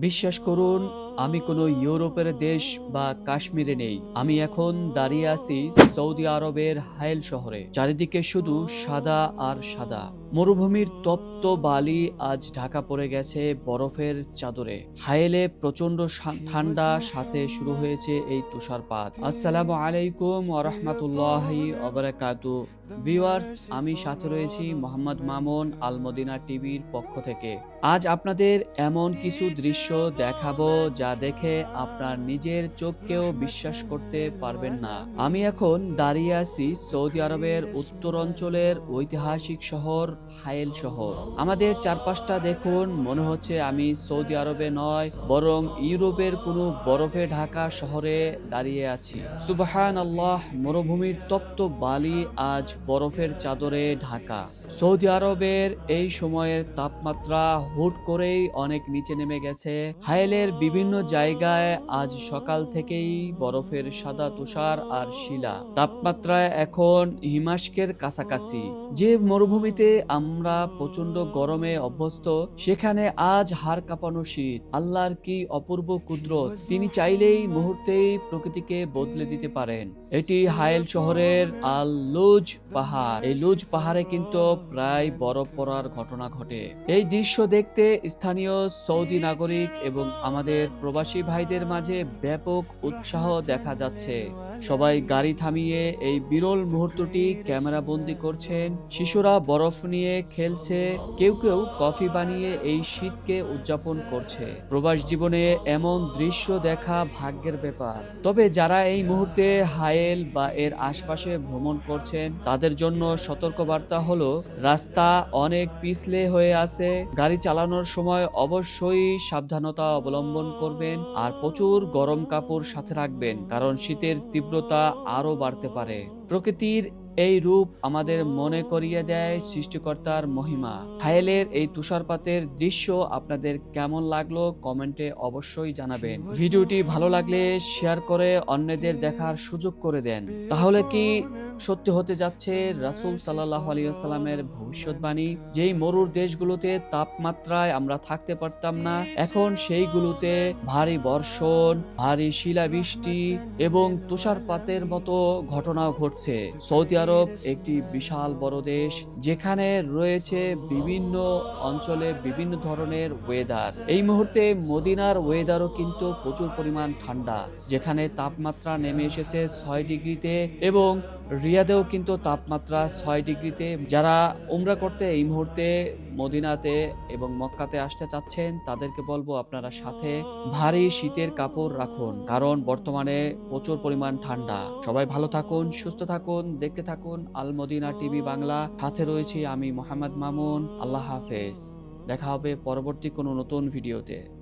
বিশ্বাস করুন আমি কোনো ইউরোপের দেশ বা কাশ্মীরে নেই। আমি এখন দাঁড়িয়ে আছি সৌদি আরবের হাইল শহরে। চারিদিকে শুধু সাদা আর সাদা। মরুভূমির তপ্ত বালি আজ ঢাকা পড়ে গেছে বরফের চাদরে। হায়েলে প্রচণ্ড ঠান্ডা সাথে শুরু হয়েছে এই তুষারপাত। আসসালামু আলাইকুম ওরহমতুল্লাহি অবরাকাতু ভিউয়ার্স, আমি সাথে রয়েছি মোহাম্মদ মামুন আলমদিনা টিভির পক্ষ থেকে। আজ আপনাদের এমন কিছু দৃশ্য দেখাবো যা দেখে আপনার নিজের চোখকেও বিশ্বাস করতে পারবেন না। আমি এখন দাঁড়িয়ে আছি সৌদি আরবের উত্তর অঞ্চলের ঐতিহাসিক শহর হায়েল শহর। আমাদের চারপাশটা দেখুন, মনে হচ্ছে আমি সৌদি আরবে নয়, বরং ইউরোপের কোনো বরফে ঢাকা শহরে দাঁড়িয়ে আছি। সুবহান আল্লাহ মরুভূমির তপ্ত বালি আজ বরফের চাদরে ঢাকা। সৌদি আরবের এই সময়ের তাপমাত্রা হুট করেই অনেক নিচে নেমে গেছে। হায়েলের বিভিন্ন জায়গায় আজ সকাল থেকেই বরফের সাদা তুষার আর শিলা। তাপমাত্রা এখন হিমাস্কের কাছাকাছি। যে মরুভূমিতে আমরা প্রচণ্ড গরমে অভ্যস্ত, সেখানে আজ হাড় কাঁপানো শীত। আল্লাহর কি অপূর্ব কুদরত, তিনি চাইলেই মুহূর্তেই প্রকৃতিকে বদলে দিতে পারেন। এটি হায়েল শহরের আল লুজ পাহাড়। এই লুজ পাহাড়ে কিন্তু প্রায় বরফ পড়ার ঘটনা ঘটে। এই দৃশ্য দেখতে স্থানীয় সৌদি নাগরিক এবং আমাদের প্রবাসী ভাইদের মাঝে ব্যাপক উৎসাহ দেখা যাচ্ছে। সবাই গাড়ি থামিয়ে এই বিরল মুহূর্তটি ক্যামেরা বন্দি করছেন। শিশুরা বরফ নিয়ে খেলছে, কেউ কেউ কফি বানিয়ে এই শীতকে উদযাপন করছে। প্রবাস জীবনে এমন দৃশ্য দেখা ভাগ্যের ব্যাপার। তবে যারা এই মুহূর্তে হায়েল বা এর আশপাশে ভ্রমণ করছেন, তাদের জন্য সতর্কবার্তা হলো, রাস্তা অনেক পিছলে হয়ে আছে। গাড়ি চালানোর সময় অবশ্যই সাবধানতা অবলম্বন করবেন আর প্রচুর গরম কাপড় সাথে রাখবেন কারণ শীতের তীব্রতা আরও বাড়তে পারে। প্রকৃতির এই রূপ আমাদের মনে করিয়ে দেয় সৃষ্টিকর্তার মহিমা। হায়েলের এই তুষারপাতের দৃশ্য আপনাদের কেমন লাগল কমেন্টে অবশ্যই জানাবেন। ভিডিওটি ভালো লাগলে শেয়ার করে অন্যদের দেখার সুযোগ করে দেন। তাহলে কি সত্যি হতে যাচ্ছে রাসূল সাল্লাহ ভবিষ্যৎবাণী? যেই মরুর দেশগুলোতে তাপমাত্রায় আমরা থাকতে পারতাম না, এখন সেইগুলোতে ভারী বর্ষণ, ভারী শিলাবৃষ্টি এবং তুষারপাতের মতো ঘটনা ঘটছে। সৌদি আরব একটি বিশাল বড় দেশ, যেখানে রয়েছে বিভিন্ন অঞ্চলে বিভিন্ন ধরনের ওয়েদার এই মুহূর্তে মদিনার ওয়েদারও কিন্তু প্রচুর পরিমাণ ঠান্ডা, যেখানে তাপমাত্রা নেমে এসেছে ছয় ডিগ্রিতে এবং রিয়াদেও কিন্তু তাপমাত্রা ছয় ডিগ্রিতে। যারা উমরা করতে এই মুহূর্তে মদিনাতে এবং মক্কাতে আসতে চাচ্ছেন, তাদেরকে বলব আপনারা সাথে ভারী শীতের কাপড় রাখুন, কারণ বর্তমানে প্রচুর পরিমাণ ঠান্ডা। সবাই ভালো থাকুন, সুস্থ থাকুন, দেখতে থাকুন। আল মদিনা টিভি বাংলা, সাথে রয়েছি আমি মোহাম্মদ মামুন। আল্লাহ হাফেজ। দেখা হবে পরবর্তী কোনো নতুন ভিডিওতে।